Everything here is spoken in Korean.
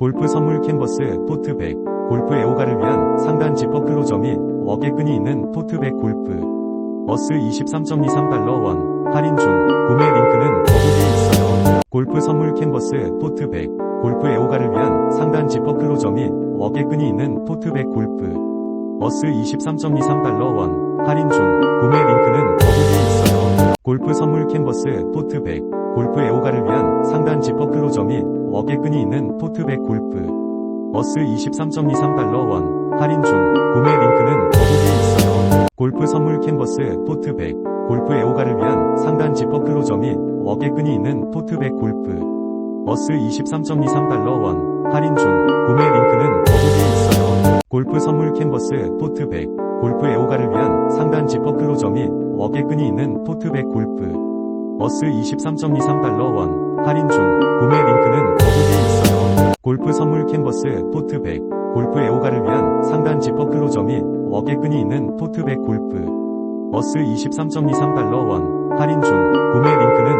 골프 선물 캔버스 토트백, 골프 애호가를 위한 상단 지퍼 클로저 및 어깨끈이 있는 토트백 골프. 어스 23.23달러 원, 할인 중, 구매 링크는 더보기에 있어요. 골프 선물 캔버스 토트백, 골프 애호가를 위한 상단 지퍼 클로저 및 어깨끈이 있는 토트백 골프. 어스 23.23달러 원, 할인 중, 구매 링크는 더보기에 있어요. 골프 선물 캔버스 토트백, 골프 애호가를 위한 상단 어깨끈이 있는 토트백 골프. 어스 23.23달러 원, 할인 중, 구매 링크는 더보기에 있어요. 골프 선물 캔버스 토트백, 골프 애호가를 위한 상단 지퍼 클로저 및 어깨끈이 있는 토트백 골프. 어스 23.23달러 원, 할인 중, 구매 링크는 더보기에 있어요. 골프 선물 캔버스 토트백, 골프 애호가를 위한 상단 지퍼 클로저 및 어깨끈이 있는 토트백 골프. 어스 23.23달러 원, 골프 선물 캔버스 토트백, 골프 애호가를 위한 상단 지퍼 클로저 및 어깨끈이 있는 토트백 골프. 버스 23.23달러 원, 할인 중, 구매 링크는